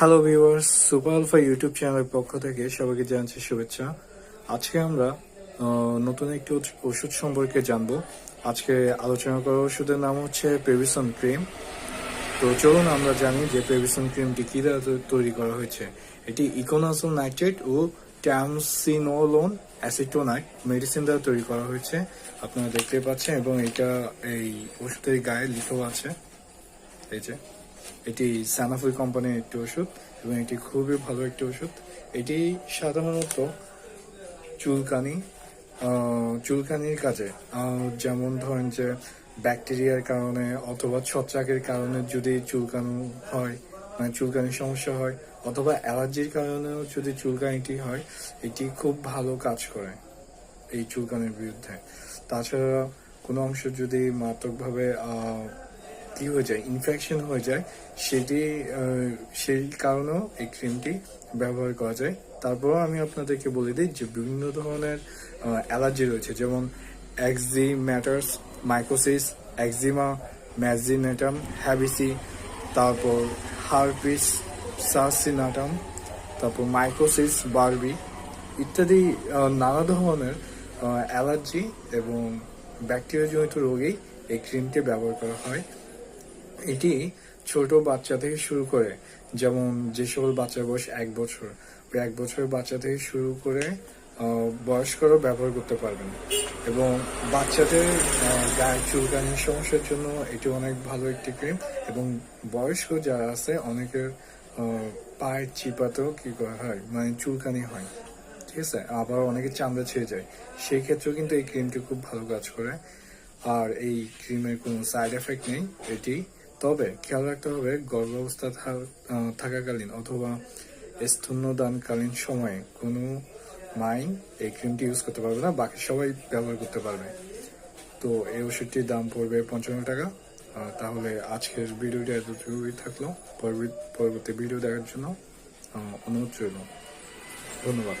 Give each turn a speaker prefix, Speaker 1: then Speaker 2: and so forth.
Speaker 1: Hello viewers super alpha YouTube চ্যানেলের পক্ষ থেকে সবাইকে জানাচ্ছি শুভেচ্ছা। আজকে আমরা নতুন একটি ওষুধ সম্পর্কে জানব। আজকে আলোচনা করা ওষুধের নাম হচ্ছে পেভিসন ক্রিম তো চলুন আমরা জানি যে পেভিসন ক্রিমটি কি দ্বারা তৈরি করা হয়েছে। এটি ইকোনাজল নাইট্রেট ও ট্যামসিনোলোন অ্যাসিটোনাইট মেডিসিন দ্বারা তৈরি করা হয়েছে। আপনারা দেখতে পাচ্ছেন এবং এটা এই ওষুধের গায়ে লিখেও আছে। এই যে। এটি সানাফুই কোম্পানির একটি ওষুধ এবং এটি খুবই ভালো একটি ওষুধ। এটি সাধারণত চুলকানি চুলকানির কাজে। যেমন ধরেন যে ব্যাকটেরিয়ার কারণে অথবা ছত্রাকের কারণে যদি চুলকানো হয় মানে চুলকানির সমস্যা হয়, অথবা অ্যালার্জির কারণেও যদি চুলকানিটি হয়, এটি খুব ভালো কাজ করে এই চুলকানির বিরুদ্ধে। তাছাড়া কোনো অংশ যদি মারাত্মকভাবে কি হয়ে যায় ইনফেকশন হয়ে যায়, সেটি সেই কারণেও এই ক্রিমটি ব্যবহার করা যায়। তারপর আমি আপনাদেরকে বলে দিই যে বিভিন্ন ধরনের অ্যালার্জি রয়েছে, যেমন এক্সি ম্যাটার্স মাইকোসিস একজিমা ম্যাজিনেটাম হ্যাবিসি তারপর হারপিস সার্সিনাটাম তারপর মাইকোসিস বারবি ইত্যাদি নানা ধরনের অ্যালার্জি এবং ব্যাকটেরিয়াজনিত রোগেই এই ক্রিমটি ব্যবহার করা হয়। এটি ছোট বাচ্চা থেকে শুরু করে যেমন যে সকল বাচ্চার বয়স এক বছর ওই এক বছরের বাচ্চা থেকে শুরু করে বয়স্করাও ব্যবহার করতে পারবেন। এবং বাচ্চাদের আহ, গায়ে চুলকানির সমস্যার জন্য এটি অনেক ভালো একটি ক্রিম। এবং বয়স্ক যারা আছে অনেকের পায়ের চিপাতেও কি করা হয় মানে চুলকানি হয় ঠিক আছে? আবার অনেকে চামড়া ছেড়ে যায়। সেই ক্ষেত্রেও কিন্তু এই ক্রিমটি খুব ভালো কাজ করে। আর এই ক্রিমের কোনো সাইড এফেক্ট নেই এটি তবে খেয়াল রাখতে হবে, গর্ভাবস্থা থাকাকালীন অথবা স্তন্যদানকালীন সময়ে কোনো মাই এই ক্রিমটি ইউজ করতে পারবে না, বাকি সবাই ব্যবহার করতে পারবে। তো এই ওষুধটির দাম পড়বে পঞ্চান্ন টাকা। তাহলে আজকের ভিডিওটা এতটুকুই থাকল। পরবর্তী ভিডিও দেখার জন্য অনুরোধ রইল। ধন্যবাদ।